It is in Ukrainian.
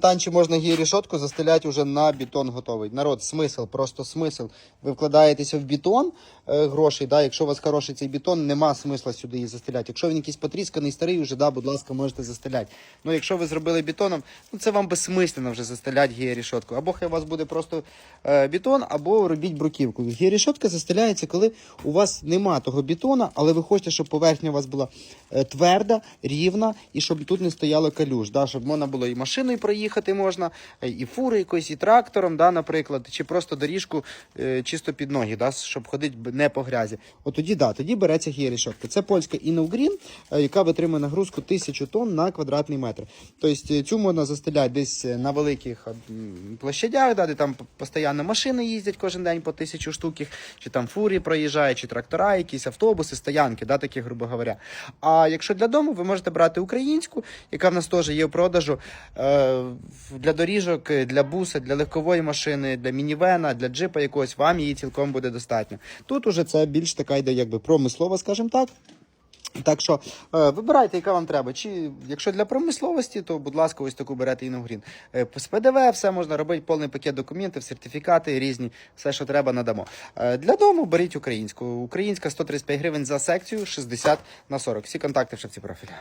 Танчі можна гірішотку застеляти вже на бетон готовий. Народ, смисл, просто смисл. Ви вкладаєтеся в бетон е, грошей, да, якщо у вас хороший цей бетон, нема смисла сюди її застеляти. Якщо він якийсь потрісканий, старий, вже, да, будь ласка, можете застеляти. Ну, якщо ви зробили бетоном, ну це вам безсмислено вже застеляти гірішотку. Або хай у вас буде просто е, бетон, або робіть бруківку. Гірішотка застеляється, коли у вас нема того бетона, але ви хочете, щоб поверхня у вас була е, тверда, рівна, і щоб тут не стояло калюж, да, щоб можна було і машиною проїхати можна, е, і фури якоюсь, і трактором, да, наприклад, чи просто доріжку е, чисто під ноги, да, щоб ходити не по грязі. От тоді, да, тоді береться гірішотка. Це польська Innow е, яка витримує нагрузку 1000 тонн на квадратний метр. Тобто е, цю можна застеляти десь на великих площадях, да, де там постійно машини їздять кожен день по тисячу штук, чи там фурі проїжджають, чи трактора, якісь автобуси, стоянки, да, такі, грубо говоря. А якщо для дому, ви можете брати українську, яка в нас теж є в продажу для доріжок, е, для буса, для легкової машини, для мінівена, для джипа якогось, вам її цілком буде достатньо. Тут уже це більш така йде якби промислова, скажімо так. Так що е, вибирайте, яка вам треба. Чи якщо для промисловості, то будь ласка, ось таку берете Іногрін. Е, з ПДВ все можна робити, повний пакет документів, сертифікати різні, все, що треба, надамо. Е, для дому беріть українську. Українська 135 гривень за секцію, 60 на 40. Всі контакти в шапці профіля.